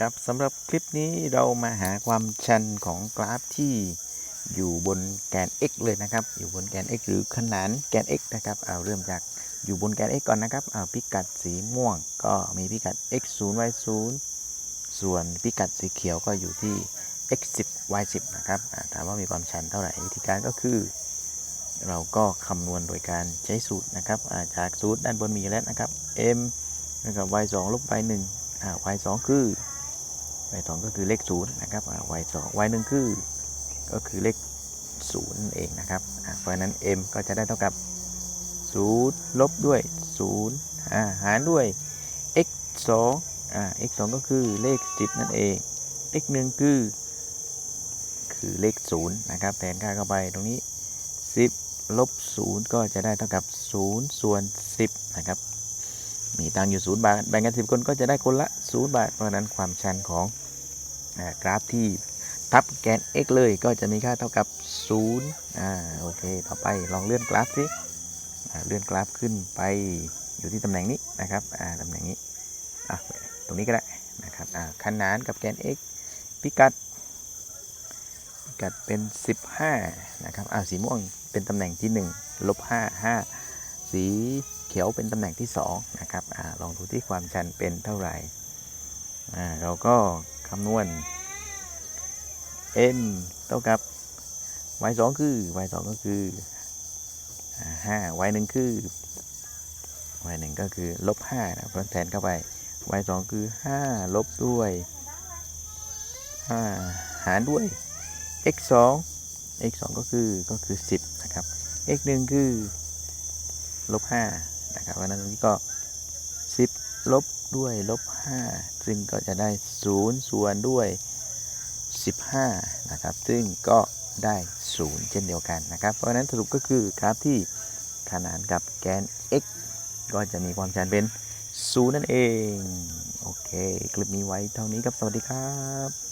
ครับสำหรับคลิปนี้เรามาหาความชันของกราฟที่อยู่บนแกน x เลยนะครับ อยู่บนแกน x หรือขนานแกน x นะครับเอาเริ่มจากอยู่บนแกน x ก่อนนะครับเอาพิกัดสีม่วง ก็มีพิกัด x 0 y 0ส่วนพิกัดสีเขียวก็อยู่ที่ x 10 y 10นะครับถามว่ามีความชันเท่าไหร่วิธีการก็คือ เราก็คำนวณโดยการใช้สูตรนะครับาจากสูตรด้านบนมีแล้วนะครับ m นะครับ y 2ลบ y 1อ่า y 2คือ y 2ก็คือเลข0นะครับอ่า y 2 y 1คือก็คือเลข0นั่นเองนะครับ เพราะฉะนั้น m ก็จะได้เท่ากับ 0 ลบด้วย0หารด้วย x 2อ่า x 2ก็คือเลข 10 นั่นเอง x 1คือ คือเลข0นะครับ แทนค่าเข้าไปตรงนี้ 10 ลบ 0 ก็จะได้เท่ากับ 0 ส่วน 10 นะครับมีตังอยู่ 0 บาท แบ่งกัน 10 คนก็จะได้คนละ 0 บาท เพราะนั้นความชันของ กราฟที่ทับแกน x เลยก็จะมีค่าเท่ากับ0อ่าโอเค ต่อไปลองเลื่อนกราฟสิเลื่อนกราฟขึ้นไปอยู่ที่ตำแหน่งนี้นะครับอ่าตำแหน่งนี้อะตรงนี้ก็ได้นะครับอ่าขนานกับแกน x พิกัดพิกัดเป็น 15นะครับอ่าสีม่วงเป็นตำแหน่งที่1ลบ5 5 สีเขียวเป็นตำแหน่งที่2นะครับอ่าลองดูที่ความชันเป็นเท่าไหร่อ่าเราก็ คำนวณ m เท่ากับ y 2คือ y 2ก็คือ5 y 1คือ y 1ก็คือลบ5นะเพราะแทนเข้าไป y 2คือ 5 ลบด้วย 5 หารด้วย x 2 x 2ก็คือก็คือ 10 นะครับ x 1คือลบ5นะครับเพราะฉะนั้นตรงนี้ก็ 10 ลบ ด้วยลบ 5 ซึ่งก็จะได้ 0 ส่วนด้วย 15 นะครับ ซึ่งก็ได้ 0 เช่นเดียวกันนะครับ เพราะฉะนั้นสรุปก็คือกราฟที่ขนานกับแกน x ก็จะมีความชันเป็น 0 นั่นเอง โอเค คลิปนี้ไว้เท่านี้ครับ สวัสดีครับ